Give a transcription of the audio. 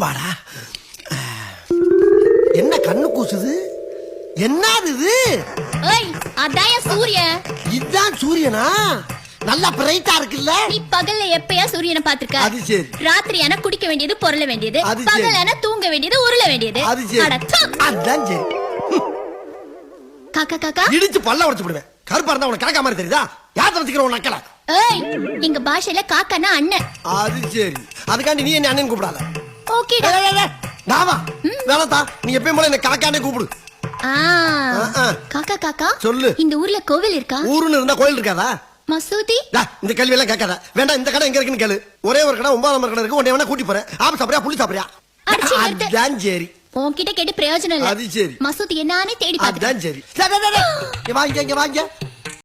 அப்பாடா என்ன கண்ணு கூசுது? என்னது இது? ஏய் அதான் என் சூரியன் இதுதான் சூரியனா? நல்லா பிரைட்டா இருக்குல்ல? நீ பகல்ல எப்பயா சூரியனை பாத்திருக்க அது சரி. ராத்திரி ஆனா குடிக்க வேண்டியது பொருள வேண்டியது. பகல் ஆனா தூங்க வேண்டியது உருள வேண்டியது. அது சரி. அதுதான் சரி. காக்கா காக்கா. இடிச்சு பல்ல உடைச்சு விடுவேன் கருப்பா இருந்தா உனக்கு கிடக்க மாதிரி தெரியுதா? யார்த்த வச்சுக்கிற உன் நக்கல ஏய் எங்க பாஷையில காக்கானா அண்ணன். அது சரி. அதுக்காண்டி நீ என்ன அண்ணன் கூப்பிடாத? ஓகேடா வேணாத்தா நீ எப்பயும் போல என்ன காக்கானே கூப்பிடு. காக்கா காக்கா? சொல்லு. இந்த ஊர்ல கோவில் இருக்கா? ஊருன்னு இருந்தா கோயில் இருக்காதா? மசூதி? இந்த கேள்வி எல்லாம் கேட்காத. வேண்டாம் இந்த கடை எங்க இருக்குன்னு கேளு. ஒரே ஒரு கடை ஒன்பதாம் நம்பர் கடை இருக்கு. உன்னை வேணா கூட்டி போறேன். ஆப்பு சாப்பிடுறியா? புளி நிறுத்து. அதுதான் சரி. உன்கிட்ட கேட்டு பிரயோஜனம் இல்ல. அது சரி. மசூதி என்னானே தேடி அதுதான் பாத்துட்டேன் சரி. வாங்க வாங்க.